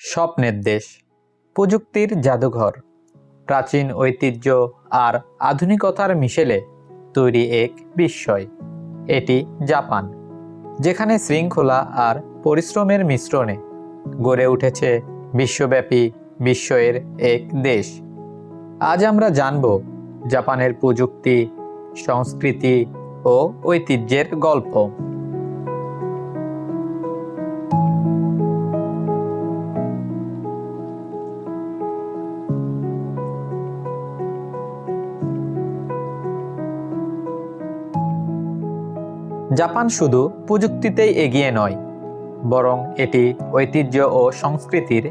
স্বপ্নের দেশ। প্রযুক্তির জাদুঘর। প্রাচীন ঐতিহ্য আর আধুনিকতার মিশেলে তৈরি এক বিস্ময়। এটি জাপান, যেখানে শৃঙ্খলা আর পরিশ্রমের মিশ্রণে গড়ে উঠেছে বিশ্বব্যাপী বিস্ময়ের এক দেশ। আজ আমরা জানব জাপানের প্রযুক্তি, সংস্কৃতি ও ঐতিহ্যের গল্প। জাপান শুধু প্রযুক্তিতেই এগিয়ে নয়, বরং এটি ঐতিহ্য ও সংস্কৃতির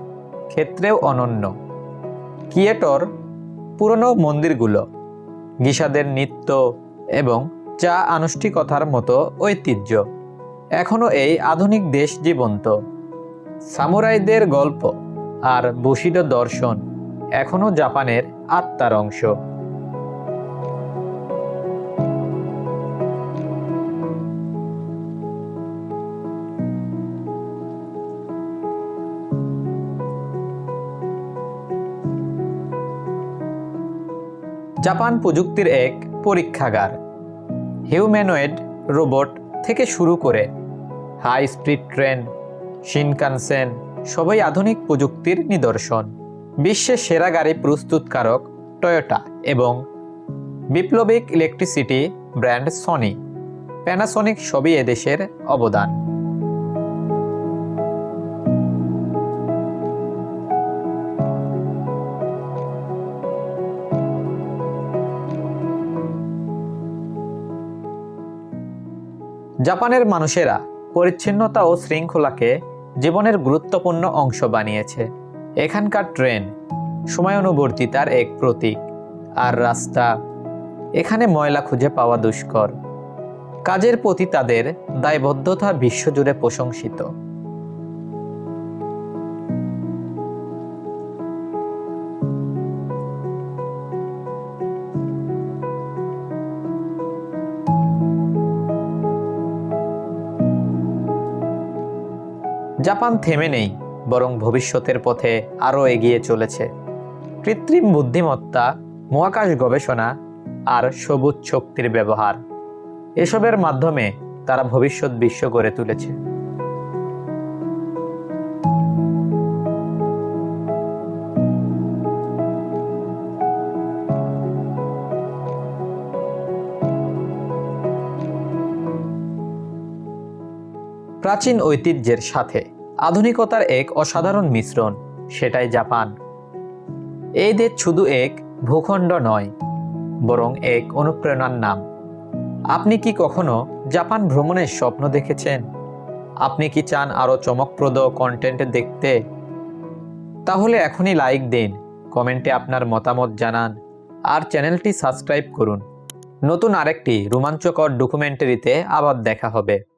ক্ষেত্রেও অনন্য। কিয়েটর, পুরনো মন্দিরগুলো, গিসাদের নৃত্য এবং চা আনুষ্ঠিকতার মতো ঐতিহ্য এখনও এই আধুনিক দেশ জীবন্ত। সামুরাইদের গল্প আর বসিড দর্শন এখনও জাপানের আত্মার অংশ। জাপান প্রযুক্তির এক পরীক্ষাগার। হিউম্যানয়েড রোবট থেকে শুরু করে হাই স্পিড ট্রেন, শিনকানসেন, সবই আধুনিক প্রযুক্তির নিদর্শন। বিশ্বের সেরা গাড়ি প্রস্তুতকারক টয়োটা এবং বিপ্লবিক ইলেকট্রিসিটি ব্র্যান্ড সনি। প্যানাসনিক সবই এদেশের অবদান। জাপানের মানুষেরা পরিচ্ছন্নতা ও শৃঙ্খলাকে জীবনের গুরুত্বপূর্ণ অংশ বানিয়েছে। এখানকার ট্রেন সময়ানুবর্তিতার এক প্রতীক আর রাস্তা এখানে ময়লা খুঁজে পাওয়া দুষ্কর। কাজের প্রতি তাদের দায়বদ্ধতা বিশ্বজুড়ে প্রশংসিত। জাপান থেমে নেই, বরং ভবিষ্যতের পথে আরও এগিয়ে চলেছে। কৃত্রিম বুদ্ধিমত্তা, মহাকাশ গবেষণা আর সবুজ শক্তির ব্যবহার, এসবের মাধ্যমে তারা ভবিষ্যৎ বিশ্ব গড়ে তুলেছে। প্রাচীন ঐতিহ্যের সাথে আধুনিকতার এক অসাধারণ মিশ্রণ, সেটাই জাপান। এই দেশ শুধু এক ভূখণ্ড নয়, বরং এক অনুপ্রেরণার নাম। আপনি কি কখনো জাপান ভ্রমণের স্বপ্ন দেখেছেন? আপনি কি চান আরও চমকপ্রদ কন্টেন্ট দেখতে? তাহলে এখনই লাইক দিন, কমেন্টে আপনার মতামত জানান, আর চ্যানেলটি সাবস্ক্রাইব করুন। নতুন আরেকটি রোমাঞ্চকর ডকুমেন্টারিতে আবার দেখা হবে।